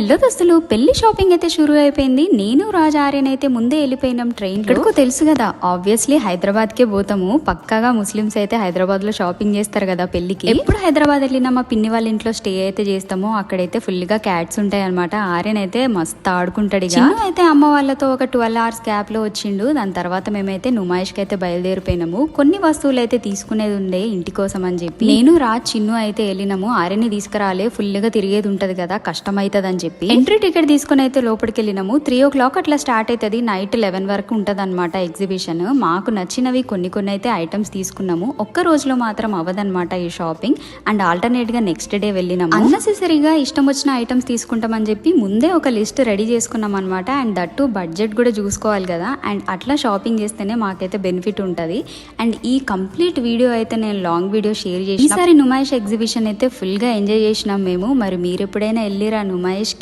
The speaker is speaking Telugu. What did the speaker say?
హలో దోస్తులు పెళ్ళి షాపింగ్ అయితే షురూ అయిపోయింది. నేను రాజు ఆర్యన్ అయితే ముందే వెళ్ళిపోయినాం ట్రైన్ ఇక్కడికో తెలుసు కదా. ఆబ్వియస్లీ హైదరాబాద్ కే పోతాము. పక్కాగా ముస్లిమ్స్ అయితే హైదరాబాద్లో షాపింగ్ చేస్తారు కదా పెళ్ళికి ఎప్పుడు హైదరాబాద్ వెళ్ళినా మా పిన్ని వాళ్ళ ఇంట్లో స్టే అయితే చేస్తామో. అక్కడైతే ఫుల్గా క్యాట్స్ ఉంటాయి అనమాట ఆర్యన్ అయితే మస్తు ఆడుకుంటాడు ఇక. అయితే అమ్మ వాళ్ళతో ఒక ట్వెల్వ్ అవర్స్ గ్యాప్లో వచ్చిండు. దాని తర్వాత మేమైతే నుమాయిష్కి అయితే బయలుదేరిపోయినాము. కొన్ని వస్తువులు అయితే తీసుకునేది ఉండే ఇంటి కోసం అని చెప్పి. నేను రాజ్ చిన్ను అయితే వెళ్ళినాము. ఆర్యని తీసుకురాలే. ఫుల్గా తిరిగేది ఉంటది కదా. కష్టం అవుతుంది అని చెప్పి. ఎంట్రీ టికెట్ తీసుకుని అయితే లోపలికి వెళ్ళినాము. త్రీ ఓ క్లాక్ అట్లా స్టార్ట్ అవుతుంది నైట్ లెవెన్ వరకు ఉంటుంది అనమాట ఎగ్జిబిషన్ మాకు నచ్చినవి కొన్ని కొన్ని అయితే ఐటమ్స్ తీసుకున్నాము. ఒక్క రోజులో మాత్రం అవ్వదనమాట ఈ షాపింగ్ అండ్ ఆల్టర్నేట్గా నెక్స్ట్ డే వెళ్ళినాము. అన్నెసెసరీగా ఇష్టం వచ్చిన ఐటమ్స్ తీసుకుంటామని చెప్పి ముందే ఒక లిస్ట్ రెడీ చేసుకున్నాం అనమాట అండ్ దట్టు బడ్జెట్ కూడా చూసుకోవాలి కదా. అండ్ అట్లా షాపింగ్ చేస్తేనే మాకైతే బెనిఫిట్ ఉంటుంది. అండ్ ఈ కంప్లీట్ వీడియో అయితే నేను లాంగ్ వీడియో షేర్ చేసి ఈసారి నుమాయిష్ ఎగ్జిబిషన్ అయితే ఫుల్గా ఎంజాయ్ చేసినాం మేము. మరి మీరు ఎప్పుడైనా వెళ్ళిరా నుమాయిష్